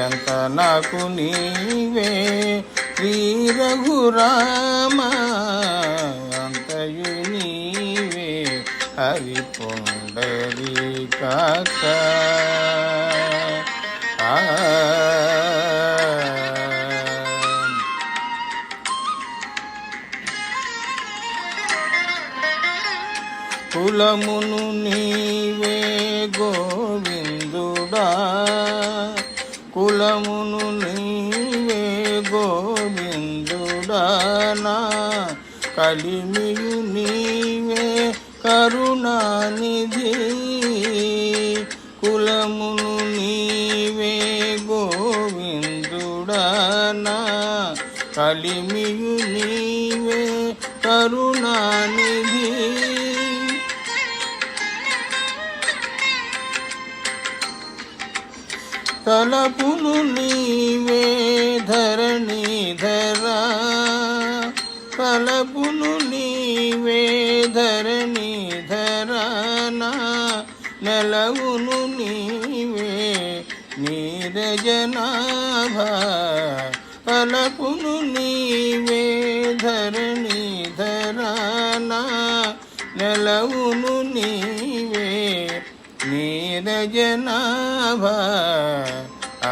చంత నాకు నీవే. శ్రీ రఘురామ అంతయు నీవే. హరి పొండరి కాక. కులమును నీవే గోవిందుడా. కులమును నీవే గోవిందుడా కలిమియు నీవే కరుణానిధి. కులమును నీవే గోవిందుడా కలిమియు నీవే కరుణానిధి. తలపులు నీవే ధరణీధరా తలపులు నీవే ధరణీధరా నా నెలవును నీవే నీరజనాభ తలపులు నీవే ధరణీధరా నా నెలవును నీవే నీరజనాభ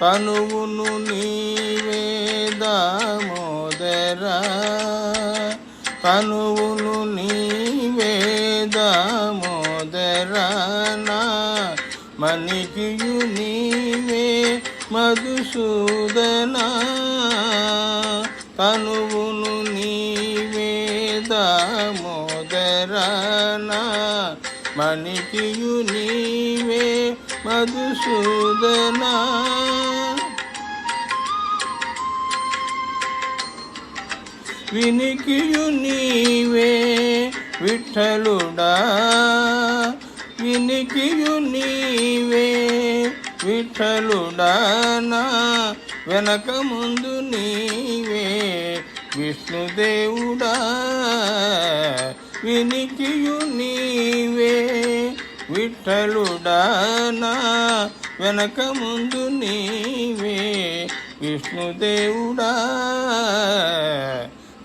తనువును నీవే దామోదరా. తనువును నీవే దామోదరా. నా మణికియు నీవే మధుసూదన. తనువును నీవే దామోదరా. నా మణికియు నీవే మధుసూదనా. వినికియు నీవే విఠలుడా. వినికియు నీవే విఠలుడా. నా వెనక ముందు నీవే విష్ణుదేవుడా వినికియు నీవే విఠలుడా. నా వెనక ముందు నీవే విష్ణుదేవుడా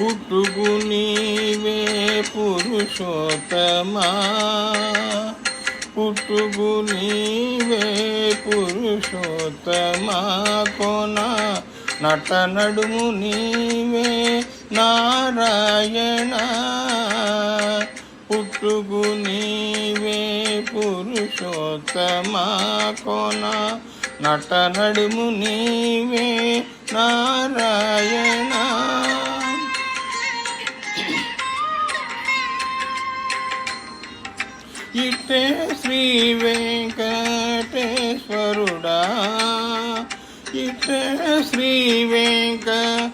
పుట్టుకు నీవే పురుషోత్తమా? పుట్టుకు నీవే పురుషోత్తమా? కోన నట నడుము నీవే నారాయణ. పుట్టుకు నీవే పురుషోత్తమా? కోన నట నడుము నీవే నారాయణ. ఇట్టే శ్రీ వెంకటేశ్వరుడా. ఇట్టే శ్రీ వెంకటేశ్వరుడా.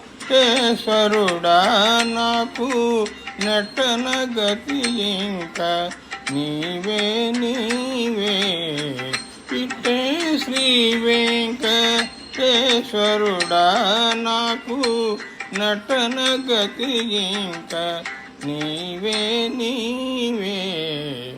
నాకు నటన గతి ఇంకా నీవే నీవే. ఇట్టే శ్రీ వెంకటేశ్వరుడా. నాకు నటన గతి ఇంకా నీవే నీవే.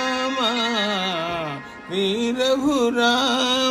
శ్రీ రఘురామ